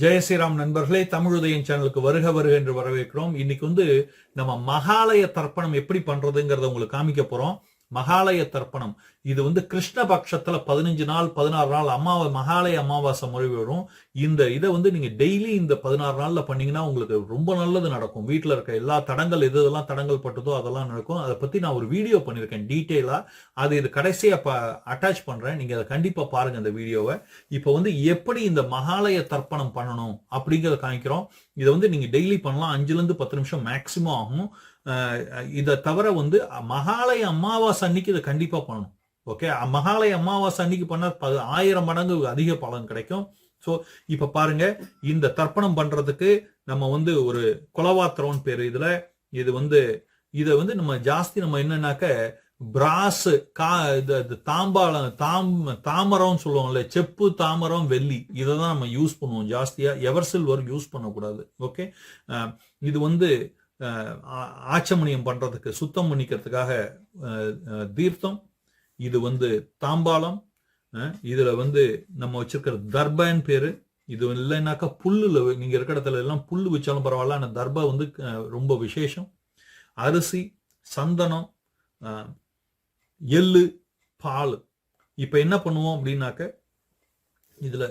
ஜெய ஸ்ரீராம் நண்பர்களே தமிழுதயம் சேனலுக்கு வருக வருக என்று வரவேற்கிறோம். இன்னைக்கு வந்து நம்ம மகாலய தர்ப்பணம் எப்படி பண்றதுங்கிறத உங்களுக்கு காமிக்க போறோம். மகாலய தர்ப்பணம். இது வந்து கிருஷ்ண பதினஞ்சு நாள் பதினாறு நாள் அமாவ மகாலய அமாவாசை முறை வரும். இந்த இதை வந்து நீங்க டெய்லி இந்த பதினாறு நாள்ல பண்ணீங்கன்னா உங்களுக்கு ரொம்ப நல்லது நடக்கும். வீட்டில் இருக்க எல்லா தடங்கள் எது எதெல்லாம் தடங்கள் பட்டதோ அதெல்லாம் நடக்கும். அதை பத்தி நான் ஒரு வீடியோ பண்ணியிருக்கேன் டீட்டெயிலா. அது இது கடைசியா அட்டாச் பண்றேன். நீங்க அதை கண்டிப்பா பாருங்க இந்த வீடியோவை. இப்போ வந்து எப்படி இந்த மகாலய தர்ப்பணம் பண்ணணும் அப்படிங்கறத காமிக்கிறோம். இதை வந்து நீங்க டெய்லி பண்ணலாம். அஞ்சுல இருந்து பத்து நிமிஷம் மேக்சிமம் ஆகும். இதை தவிர வந்து மகாலய அமாவாசை அன்னைக்கு இதை கண்டிப்பாக பண்ணணும். ஓகே? மகாலய அமாவாசை அன்னைக்கு பண்ண ப- ஆயிரம் மடங்கு அதிக பலன் கிடைக்கும். ஸோ இப்போ பாருங்க இந்த தர்ப்பணம் பண்றதுக்கு நம்ம வந்து ஒரு குலவாத்திரம்னு பேர் இதுல. இது வந்து இதை வந்து நம்ம ஜாஸ்தி நம்ம என்னன்னாக்க பிராஸ் கா இது இது தாம்பாளம் தாம் தாமரம்னு சொல்லுவோம்ல செப்பு தாமரம் வெள்ளி. இதை தான் நம்ம யூஸ் பண்ணுவோம் ஜாஸ்தியாக எவர் சில்வர் யூஸ் பண்ணக்கூடாது. ஓகே? இது வந்து ஆச்சமணியம் பண்ணுறதுக்கு சுத்தம் பண்ணிக்கிறதுக்காக தீர்த்தம் இது வந்து தாம்பாளம் இதில் வந்து நம்ம வச்சிருக்கிற தர்பன் பேர். இது இல்லைன்னாக்கா புல்லில் நீங்கள் இருக்கிற இடத்துல எல்லாம் புல் வச்சாலும் பரவாயில்ல ஆனால் தர்பா வந்து ரொம்ப விசேஷம். அரிசி சந்தனம் எள்ளு பால். இப்போ என்ன பண்ணுவோம் அப்படின்னாக்க இதில்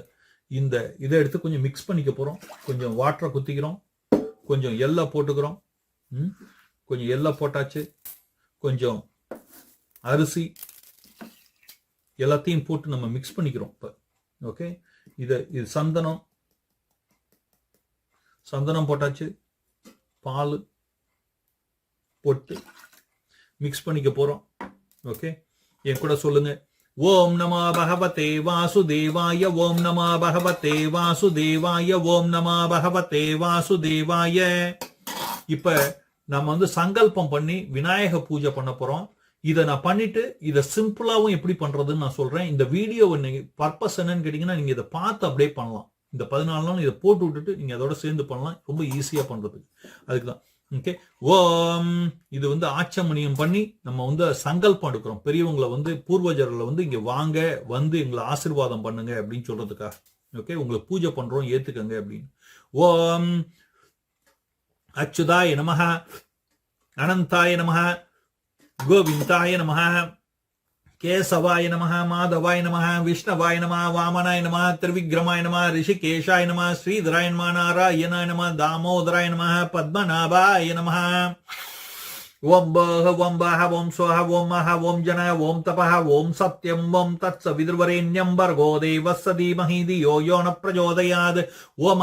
இந்த இதை எடுத்து கொஞ்சம் மிக்ஸ் பண்ணிக்க போகிறோம் கொஞ்சம் வாட்டரை குத்திக்கிறோம். கொஞ்சம் எல்லை போட்டுக்கிறோம். கொஞ்சம் எல்லாம் போட்டாச்சு கொஞ்சம் அரிசி எல்லாத்தையும் போட்டு நம்ம மிக்ஸ் பண்ணிக்கிறோம் இப்போ. ஓகே இதை இது சந்தனம் சந்தனம் போட்டாச்சு பால் போட்டு மிக்ஸ் பண்ணிக்க போகிறோம் ஓகே என் கூட சொல்லுங்க. ஓம் நமா பகவதே வாசுதேவாய ஓம் நமா பகவதே வாசுதேவாய ஓம் நமா பகவதே வாசுதேவாய. இப்ப நம்ம வந்து சங்கல்பம் பண்ணி விநாயக பூஜை பண்ண போறோம். இதை நான் பண்ணிட்டு இதை சிம்பிளாவும் எப்படி பண்றதுன்னு நான் சொல்றேன். இந்த வீடியோ நீங்க பர்பஸ் என்னன்னு கேட்டீங்கன்னா நீங்க இதை பார்த்து அப்படியே பண்ணலாம். இந்த பதினாலு நாள் இதை போட்டு விட்டுட்டு நீங்க அதோட சேர்ந்து பண்ணலாம். ரொம்ப ஈஸியா பண்றதுக்கு. அதுக்கு தான் ஓகே ஓம். இது வந்து ஆச்சமணியம் பண்ணி நம்ம வந்து சங்கல்பம் எடுக்கிறோம். பெரியவங்களை வந்து பூர்வஜர்களை வந்து இங்க வாங்க வந்து எங்களை ஆசீர்வாதம் பண்ணுங்க அப்படின்னு சொல்றதுக்காக. ஓகே உங்களை பூஜை பண்றோம் ஏத்துக்கங்க அப்படின்னு. ஓம். அச்சுதாய நமஹ அனந்தாய நமஹ கோவிந்தாய நமஹ கேசவாய நமஹ மாதவாய நமஹ விஷ்ணவாய நம வாமனாய நம திரிவிக்ரமாய நம ரிஷிகேஷாய நம ஸ்ரீதராய நம நாராயணாய நம தாமோதராய நம பத்மநாபாய நமஹ. ஓம் பஹ ஓம் பஹ ஓம் ஸ்வஹ ஓம் மஹ ஓம் ஜன ஓம் தபஹ ஓம் சத்யம் ஓம் தத் சவிதுர்வரேண்யம் பர்கோ தேவஸ்ஸ தீமஹி தியோ யோ ந பிரச்சோதயாத்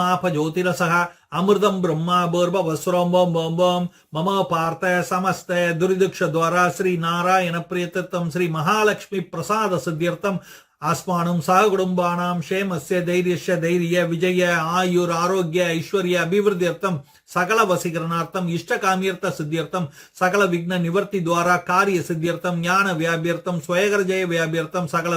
ஆப ஜோதிரசஹ அமிர்தம் பிரம்மா பூர்வவஸ்வரம் ஓம் ஓம் ஓம். மம பார்த்த சமஸ்த துரிதுக்ஷ துவாரா ஸ்ரீ நாராயண பிரியத்தம் ஸ்ரீ மகாலட்சுமி பிரசாத சித்தியர்த்தம். ஆஸ்மானம் சக குடும்பானாம் க்ஷேமஸ்ய தைரியஸ்ய தைரிய விஜய ஆயுர் ஆரோக்கிய ஐஸ்வர்ய அபிவிருத்தியர்த்தம் சகல வசீகரணார்த்தம் இஷ்ட காமியர்த்த சித்தியர்த்தம் சகல விக்ன நிவர்த்தி துவாரா காரிய சித்தியர்த்தம் ஞான வியாபியர்த்தம் ஸ்வயகர ஜெய வியாபியர்த்தம் சகல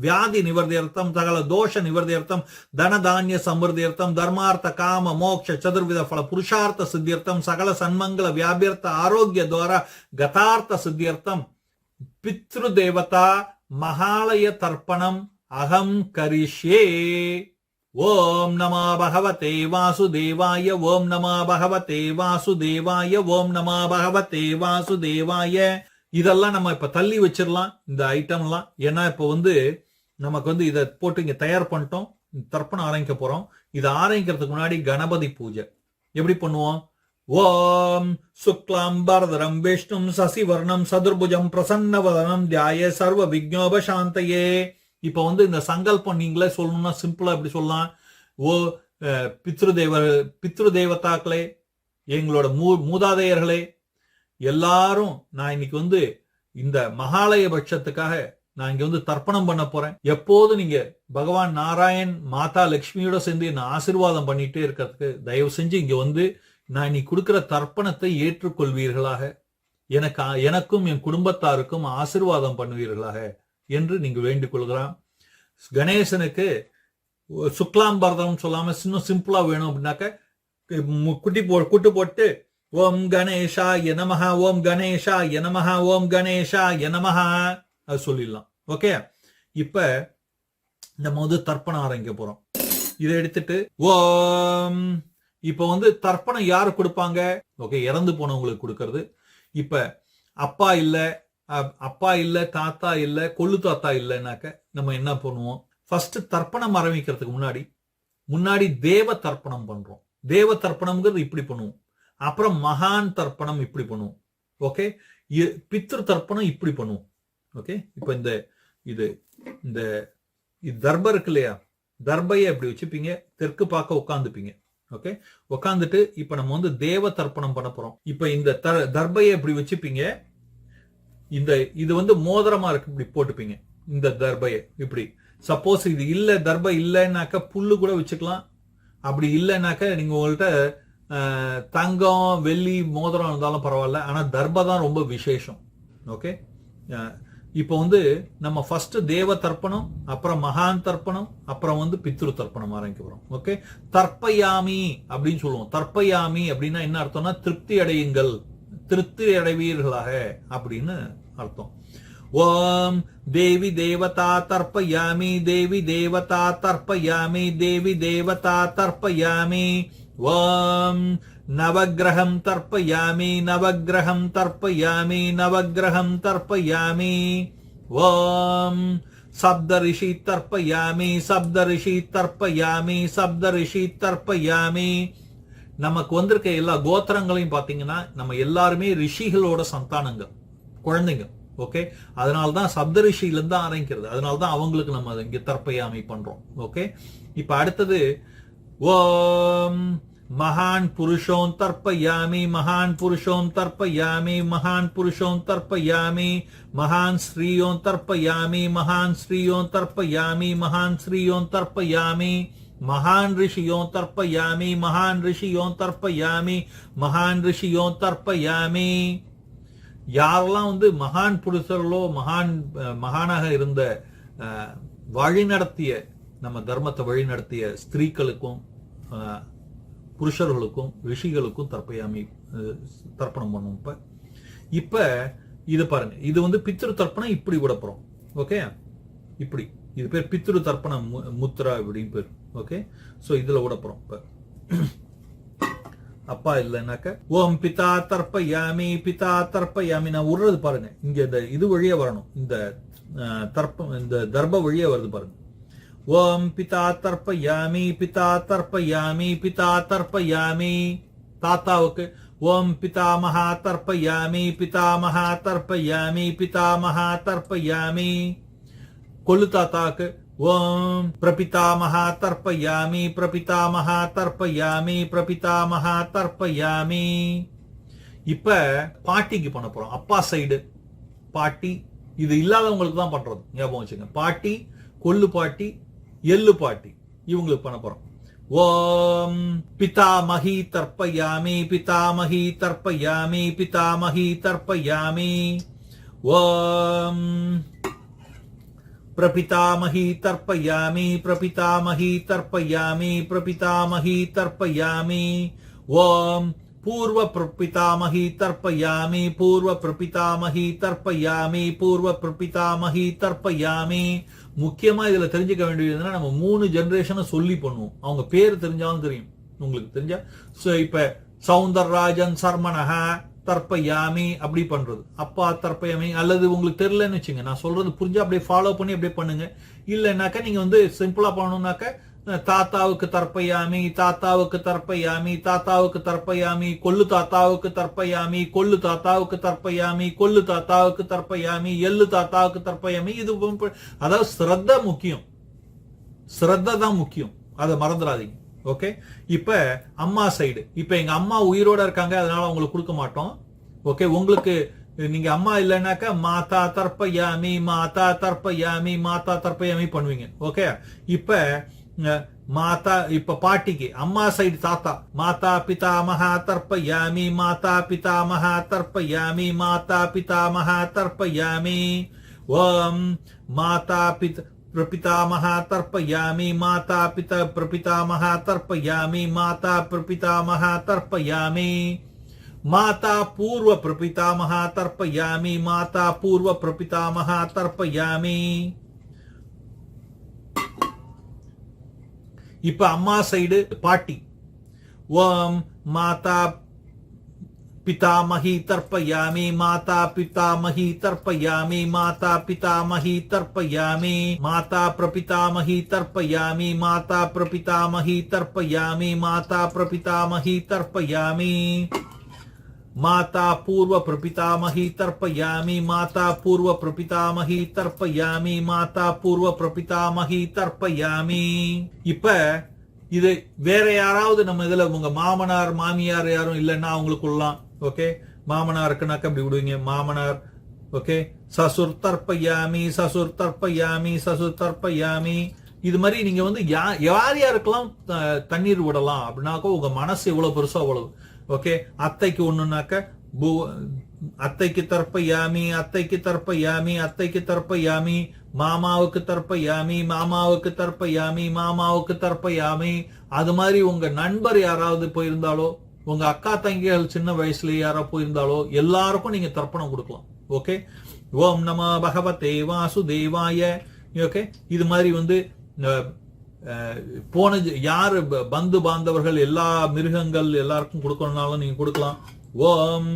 வியாதி நிவர்த்தியர்த்தம் சகல தோஷ நிவர்த்தியர்த்தம் தனதானிய சமிருத்தியர்த்தம் தர்மார்த்த காம மோக்ஷ சதுர்வித ஃபல புருஷார்த்த சித்தியர்த்தம் சகல சன்மங்கல வியாபியர்த்த ஆரோக்கிய துவாரா கதார்த்த சித்தியர்த்தம் பித்ரு தேவதா மகாலய தர்ப்பணம் அகம் கரிஷ்யே. ஓம் நமா பகவதே வாசுதேவாய ஓம் நமா பகவதே வாசுதேவாய ஓம் நமா பகவதே வாசுதேவாய. இதெல்லாம் நம்ம இப்ப தள்ளி வச்சிடலாம் இந்த ஐட்டம்லாம். ஏன்னா இப்ப வந்து நமக்கு வந்து இதை போட்டு இங்க தயார் பண்ணிட்டோம் தர்ப்பணம் ஆரம்பிக்க போறோம். இதை ஆரம்பிக்கிறதுக்கு முன்னாடி கணபதி பூஜை. எப்படி பண்ணுவோம்? ஓம் சுக்லாம் பரதரம் விஷ்ணும் சசிவர்ணம் சதுர்புஜம் பிரசன்னவதனம் தியாய சர்வ விக்னோபசாந்தையே. இப்ப வந்து இந்த சங்கல்பம் நீங்களே சொல்லணும்னா சிம்பிளா எப்படி சொல்லலாம்? ஓ பித்ருதேவ பித்ரு தேவதாக்களே எங்களோட மூ மூதாதையர்களே எல்லாரும் நான் இன்னைக்கு வந்து இந்த மகாலய பட்சத்துக்காக நான் இங்க வந்து தர்ப்பணம் பண்ண போறேன். எப்போது நீங்க பகவான் நாராயண் மாதா லட்சுமியோட சேர்ந்து என்ன ஆசிர்வாதம் பண்ணிட்டே இருக்கிறதுக்கு தயவு செஞ்சு இங்க வந்து நான் நீ கொடுக்கிற தர்ப்பணத்தை ஏற்றுக்கொள்வீர்களாக? எனக்கு எனக்கும் என் குடும்பத்தாருக்கும் ஆசீர்வாதம் பண்ணுவீர்களாக? என்று நீங்க வேண்டிக் கொள்கிறான். கணேசனுக்கு சுக்லாம்பரதம் சொல்லாம இன்னும் சிம்பிளா வேணும் அப்படின்னாக்க குட்டி போ குட்டு போட்டு ஓம் கணேஷா எனமஹா ஓம் கணேஷா எனமஹா ஓம் கணேஷா எனமஹா அது சொல்லிடலாம். ஓகே? இப்ப நம்ம வந்து தர்ப்பணம் ஆரம்பிக்க போறோம். இதை எடுத்துட்டு ஓம் இப்போ வந்து தர்ப்பணம் யார் கொடுப்பாங்க? ஓகே இறந்து போனவங்களுக்கு கொடுக்கறது. இப்ப அப்பா இல்லை அப்பா இல்லை தாத்தா இல்லை கொள்ளு தாத்தா இல்லைனாக்க நம்ம என்ன பண்ணுவோம்? ஃபர்ஸ்ட் தர்ப்பணம் ஆரம்பிக்கிறதுக்கு முன்னாடி முன்னாடி தேவ தர்ப்பணம் பண்றோம். தேவ தர்ப்பணம்ங்கிறது இப்படி பண்ணுவோம். அப்புறம் மகான் தர்ப்பணம் இப்படி பண்ணுவோம். ஓகே? பித்ரு தர்ப்பணம் இப்படி பண்ணுவோம். ஓகே? இப்போ இந்த இது இந்த இது தர்பம் இருக்கு இல்லையா? தர்பையை இப்படி வச்சுப்பீங்க தெற்கு பார்க்க உட்காந்துப்பீங்க ஓகே உட்காந்துட்டு இப்ப நம்ம வந்து தேவ தர்ப்பணம் பண்ண போறோம். இப்ப இந்த த- தர்பையை இப்படி வச்சுப்பீங்க. இந்த இது வந்து மோதிரமா இருக்கு இப்படி போட்டுப்பீங்க. இந்த தர்பையை இப்படி. சப்போஸ் இது இல்ல தர்பை இல்லைன்னாக்க புல்லு கூட வச்சுக்கலாம். அப்படி இல்லைன்னாக்க நீங்க உங்கள்கிட்ட தங்கம் வெள்ளி மோதிரம் இருந்தாலும் பரவாயில்ல. ஆனா தர்பை தான் ரொம்ப விசேஷம். ஓகே இப்போ வந்து நம்ம ஃபர்ஸ்ட் தேவ தர்ப்பணம் அப்புறம் மகான் தர்ப்பணம் அப்புறம் வந்து பித்ரு தர்ப்பணம் ஆரம்பிக்க போறோம். ஓகே தர்ப்பயாமி அப்படின்னு சொல்லுவோம். தர்ப்பயாமி அப்படின்னா என்ன அர்த்தம்னா திருப்தி அடையுங்கள். திருப்தி அடைவீர்களாக அப்படின்னு அர்த்தம். ஓம் தேவி தேவதா தர்ப்பயாமி தேவி தேவதா தர்ப்பயாமி தேவி தேவதா தர்ப்பயாமி. ஓம் நவக்கிரகம் தர்ப்பயாமி நவக்கிரகம் தர்ப்பயாமி நவக்கிரகம் தர்ப்பயாமி. ஓம். சப்தரிஷி தர்ப்பயாமி சப்தரிஷி தர்ப்பயாமி சப்தரிஷி தர்ப்பயாமி. நமக்கு வந்திருக்க எல்லா கோத்திரங்களையும் பார்த்தீங்கன்னா நம்ம எல்லாருமே ரிஷிகளோட சந்தானங்கள் குழந்தைங்க ஓகே? அதனால தான் சப்த ரிஷியிலேருந்து தான் ஆரம்பிக்கிறது. அதனால தான் அவங்களுக்கு நம்ம அதை இங்க தர்ப்பயாமி பண்ணுறோம் ஓகே? இப்போ அடுத்தது ஓம். மகான் புருஷோம் தர்ப்பயாமி மகான் புருஷோம் தர்ப்பயாமி மகான் புருஷோம் தர்ப்பயாமி மகான் ஸ்ரீயோம் தர்ப்பயாமி மகான் ஸ்ரீயோம் தர்ப்பயாமி மகான் ஸ்ரீயோம் தர்ப்பயாமி மகான் ரிஷியோம் தர்ப்பயாமி மகான் ரிஷியோம் தர்ப்பயாமி மகான் ரிஷியோம் தர்ப்பயாமி யாரெல்லாம் வந்து மகான் புருஷர்களோ மகான் மகானாக இருந்த வழிநடத்திய நம்ம தர்மத்தை வழிநடத்திய ஸ்திரீக்களுக்கும் புருஷர்களுக்கும் ரிஷிகளுக்கும் தர்ப்பயாமி அஹ், தர்ப்பணம் பண்ணும் இப்ப. இப்ப இது பாருங்க இது வந்து பித்திரு தர்ப்பணம் இப்படி விட ஓகே? இப்படி. இது பேர் பித்திரு தர்ப்பணம் மு- முத்ரா அப்படின்னு பேர் ஓகே? சோ இதுல விடப்புறோம் இப்போ. இப்ப அப்பா இல்லைனாக்க ஓம் பிதா தர்ப்பயாமி பிதா தர்ப்பயாமி நான் விடுறது பாருங்க இங்க இந்த இது வழியே வரணும் இந்த அஹ், தர்ப்பம் இந்த தர்ப வழியே வருது பாருங்க. ஓம் பிதா தர்ப்பயாமி பிதா தர்ப்பயாமி பிதா தர்ப்பயாமி தாத்தாவுக்கு ஓம் பிதாமகா தர்ப்பயாமி பிதாமகா தர்ப்பயாமி பிதாமகா தர்ப்பயாமி கொள்ளு தாத்தாக்கு ஓம் பிரபிதாமகா தர்ப்பயாமி பிரபிதாமகா தர்ப்பயாமி பிரபிதாமகா தர்ப்பயாமி இப்ப பாட்டிக்கு பண்ண போறோம். அப்பா சைடு பாட்டி இது இல்லாதவங்களுக்கு தான் பண்றது. ஞாபகம் வச்சுங்க பாட்டி கொள்ளு பாட்டி எள்ளு பாட்டி இவங்களுக்கு பண்ண போறோம் ஓம் பிதாமகி தர்ப்பயாமி பிதாமகி தர்ப்பயாமி பிதாமகி தர்ப்பயாமி ஓம் प्रपितामही तर्पयामि प्रपितामही तर्पयामि प्रपितामही तर्पयामि ॐ पूर्व प्रपितामही तर्पयामि पूर्व प्रपितामही तर्पयामि पूर्व प्रपितामही तर्पयामि முக்கியமா இதுல தெரிஞ்சுக்க வேண்டியதுன்னா நம்ம மூணு ஜென்ரேஷனை சொல்லி பண்ணுவோம். அவங்க பேர் தெரிஞ்சாலும் தெரியும். உங்களுக்கு தெரிஞ்சா சோ இப்ப சவுந்தரராஜன் சர்மனஹா தர்பயாமி அப்படி பண்றது. அப்பா தர்பயாமி அல்லது உங்களுக்கு தெரியலன்னு வச்சுங்க நான் சொல்றது புரிஞ்சா அப்படியே ஃபாலோ பண்ணி அப்படியே பண்ணுங்க. இல்லைனாக்கா நீங்க வந்து சிம்பிளா பண்ணணும்னாக்க தாத்தாவுக்கு தற்பையாமி தாத்தாவுக்கு தற்பையாமி தாத்தாவுக்கு தற்பையாமி கொள்ளு தாத்தாவுக்கு தற்பையாமி கொள்ளு தாத்தாவுக்கு தற்பையாமி கொள்ளு தாத்தாவுக்கு தற்பையாமி எள்ளு தாத்தாவுக்கு தற்பையாமி இது அதாவது ஸ்ரத்த முக்கியம் ஸ்ரத்த தான் முக்கியம் அதை மறந்துடாதீங்க ஓகே இப்ப அம்மா சைடு இப்ப எங்க அம்மா உயிரோட இருக்காங்க அதனால அவங்களுக்கு கொடுக்க மாட்டோம் ஓகே உங்களுக்கு நீங்க அம்மா இல்லைனாக்கா மாதா தர்ப்பயாமி மாதா தர்ப்பயாமி மாதா தர்ப்பயாமி பண்ணுவீங்க ஓகே இப்ப माता इप पाटी के अम्मा सैड ताता माता पिता महातर्प यामी माता पिता महातर्प यामी माता पिता महातर्प यामी ओम माता पित प्रपिता महातर्प यामी माता पिता प्रपिता महातर्प यामी माता प्रपिता महातर्प यामी माता पूर्व प्रपिता महातर्प यामी माता पूर्व प्रपिता महातर्प यामी இப்ப அம்மா சைடு பாட்டி. ஓம் மாதா பிதாமகி தர்ப்பயாமி மாதா பிதாமகி தர்ப்பயாமி மாதா பிதாமகி தர்ப்பயாமி மாதா பிரபிதாமகி தர்ப்பயாமி மாதா பிரபிதாமகி தர்ப்பயாமி மாதா பிரபிதாமகி தர்ப்பயாமி. माता पूर्व प्रपितामही तर्पयामि माता पूर्व प्रपितामही तर्पयामि माता पूर्व प्रपितामही तर्पयामि இப்ப இது வேற யாராவது நம்ம இதுல உங்க மாமனார் மாமியார் யாரும் இல்லைன்னா அவங்களுக்குள்ளலாம் ஓகே மாமனாருக்குனாக்க அப்படி விடுவீங்க மாமனார் ஓகே சசுர் தர்ப்பயாமி சசுர் தர்ப்பயாமி சசுர் தர்ப்பயாமி இது மாதிரி நீங்க வந்து யா- யார் யாருக்கெல்லாம் த- தண்ணீர் விடலாம் அப்படின்னாக்கா உங்க மனசு எவ்வளவு பெருசோ அவ்வளவு ஓகே அத்தைக்கு ஒண்ணுனாக்க பூ- அத்தைக்கு தர்ப்பயாமி அத்தைக்கு தர்ப்பயாமி அத்தைக்கு தர்ப்பயாமி மாமாவுக்கு தர்ப்பயாமி மாமாவுக்கு தர்ப்பயாமி மாமாவுக்கு தர்ப்பயாமி அது மாதிரி உங்க நண்பர் யாராவது போயிருந்தாலோ உங்க அக்கா தங்கிகள் சின்ன வயசுல யாரோ போயிருந்தாலோ எல்லாருக்கும் நீங்க தர்ப்பணம் கொடுக்கலாம். ஓகே ஓம் நம பகவதே வாசுதேவாய. ஓகே இது மாதிரி வந்து போன யார் ப- பந்து பாந்தவர்கள் எல்லா மிருகங்கள் எல்லாருக்கும் கொடுக்கணும்னாலும் நீங்க கொடுக்கலாம். ஓம்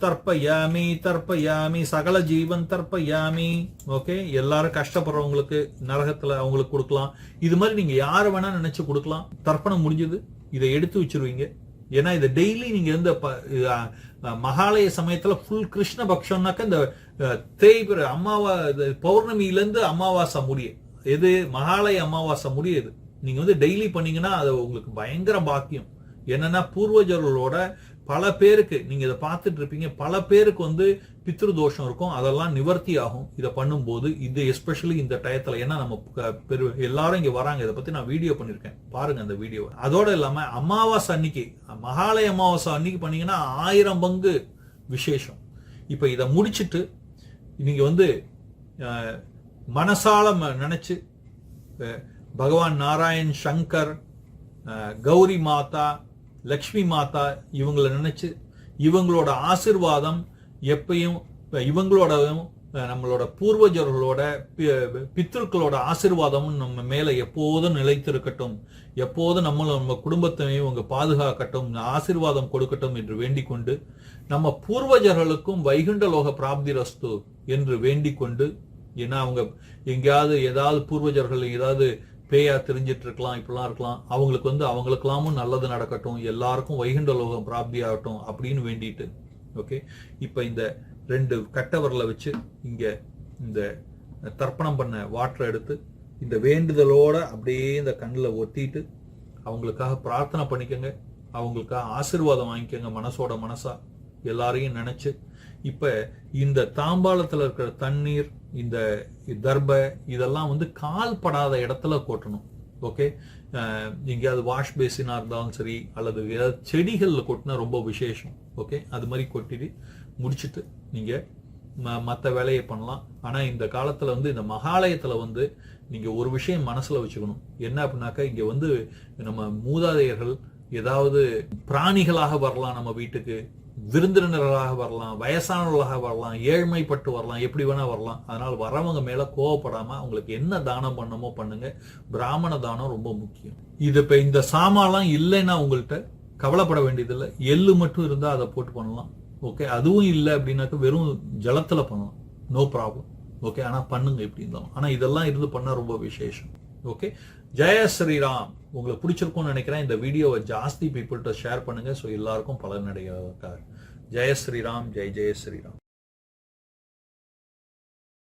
தர்ப்பயாமி தர்ப்பயாமி சகல ஜீவன் தர்ப்பயாமி ஓகே? எல்லாரும் கஷ்டப்படுறவங்களுக்கு நரகத்துல அவங்களுக்கு கொடுக்கலாம். இது மாதிரி நீங்க யாரை வேணா நினைச்சு கொடுக்கலாம். தர்ப்பணம் முடிஞ்சது இதை எடுத்து வச்சிருவீங்க. ஏன்னா இதை டெய்லி நீங்க இந்த ப- மகாலய சமயத்துல ஃபுல் கிருஷ்ண பக்ஷம்னாக்க இந்த அஹ், தேய்பிர அமாவா இது அமாவாசை முடிய. எது? மகாலய அமாவாசை முடியுது. நீங்க வந்து டெய்லி பண்ணீங்கன்னா அது உங்களுக்கு பயங்கர பாக்கியம். என்னன்னா பூர்வஜர்களோட பல பேருக்கு நீங்க இதை பார்த்துட்டு இருப்பீங்க பல பேருக்கு வந்து பித்ரு தோஷம் இருக்கும். அதெல்லாம் நிவர்த்தி ஆகும். இதை பண்ணும்போது இது எஸ்பெஷலி இந்த டயத்துல. ஏன்னா நம்ம பெரு எல்லாரும் இங்க வராங்க. இதை பத்தி நான் வீடியோ பண்ணிருக்கேன். பாருங்க அந்த வீடியோ அதோட இல்லாம அமாவாசை அன்னைக்கு மகாலய அமாவாசை அன்னைக்கு பண்ணீங்கன்னா ஆயிரம் பங்கு விசேஷம். இப்ப இதை முடிச்சிட்டு நீங்க வந்து மனசால ம- பகவான் நாராயண் சங்கர் கௌரி மாதா லக்ஷ்மி மாதா இவங்கள நினச்சி இவங்களோட ஆசிர்வாதம் எப்பயும் இவங்களோட நம்மளோட பூர்வஜர்களோட பி- ஆசிர்வாதமும் நம்ம மேலே எப்போதும் நிலைத்திருக்கட்டும். எப்போதும் நம்மளை நம்ம குடும்பத்தையும் இவங்க பாதுகாக்கட்டும் ஆசிர்வாதம் கொடுக்கட்டும் என்று வேண்டிக் கொண்டு நம்ம பூர்வஜர்களுக்கும் வைகுண்ட லோக பிராப்தி ரஸ்து என்று வேண்டிக் கொண்டு ஏன்னா அவங்க எங்கேயாவது ஏதாவது பூர்வஜர்கள் ஏதாவது பேயா தெரிஞ்சிட்டு இருக்கலாம் இப்படிலாம் இருக்கலாம். அவங்களுக்கு வந்து அவங்களுக்கெல்லாமும் நல்லது நடக்கட்டும் எல்லாருக்கும் வைகுண்ட லோகம் பிராப்தி ஆகட்டும் அப்படின்னு வேண்டிட்டு ஓகே இப்போ இந்த ரெண்டு கட்டவரில் வச்சு இங்கே இந்த தர்ப்பணம் பண்ண வாட்டரை எடுத்து இந்த வேண்டுதலோட அப்படியே இந்த கண்ணில் ஒத்திட்டு அவங்களுக்காக பிரார்த்தனை பண்ணிக்கோங்க அவங்களுக்காக ஆசீர்வாதம் வாங்கிக்கோங்க மனசோட மனசா எல்லாரையும் நினச்சி இப்போ இந்த தாம்பாளத்தில் இருக்கிற தண்ணீர் இந்த தர்ப இதெல்லாம் வந்து கால்படாத இடத்துல கொட்டணும். ஓகே? எங்கேயாவது வாஷ் பேசினா இருந்தாலும் சரி அல்லது ஏதாவது செடிகளில் கொட்டினா ரொம்ப விசேஷம். ஓகே? அது மாதிரி கொட்டிட்டு முடிச்சிட்டு நீங்கள் ம- மற்ற வேலையை பண்ணலாம். ஆனால் இந்த காலத்தில் வந்து இந்த மகாலயத்தில் வந்து நீங்கள் ஒரு விஷயம் மனசில் வச்சுக்கணும். என்ன அப்படின்னாக்கா இங்கே வந்து நம்ம மூதாதையர்கள் ஏதாவது பிராணிகளாக வரலாம் நம்ம வீட்டுக்கு. விருந்தினர்களாக வரலாம் வயசானவர்களாக வரலாம் ஏழ்மைப்பட்டு வரலாம் எப்படி வேணா வரலாம். அதனால் வரவங்க மேலே கோவப்படாமல் அவங்களுக்கு என்ன தானம் பண்ணமோ பண்ணுங்க. பிராமண தானம் ரொம்ப முக்கியம். இது இப்போ இந்த சாமான்லாம் இல்லைன்னா உங்கள்கிட்ட கவலைப்பட வேண்டியதில்லை. எள்ளு மட்டும் இருந்தால் அதை போட்டு பண்ணலாம். ஓகே? அதுவும் இல்லை அப்படின்னாக்க வெறும் ஜலத்தில் பண்ணலாம். No problem okay? ஆனால் பண்ணுங்க எப்படி இருந்தாலும். ஆனால் இதெல்லாம் இருந்து பண்ணால் ரொம்ப விசேஷம். ஓகே? ஜெய ஸ்ரீராம். உங்களுக்கு பிடிச்சிருக்கும்னு நினைக்கிறேன். இந்த வீடியோவை ஜாஸ்தி பீப்புள்கிட்ட ஷேர் பண்ணுங்க. ஸோ எல்லாருக்கும் பலனடைய ஜெய ஸ்ரீராம் ஜெய் ஜெய ஸ்ரீராம்.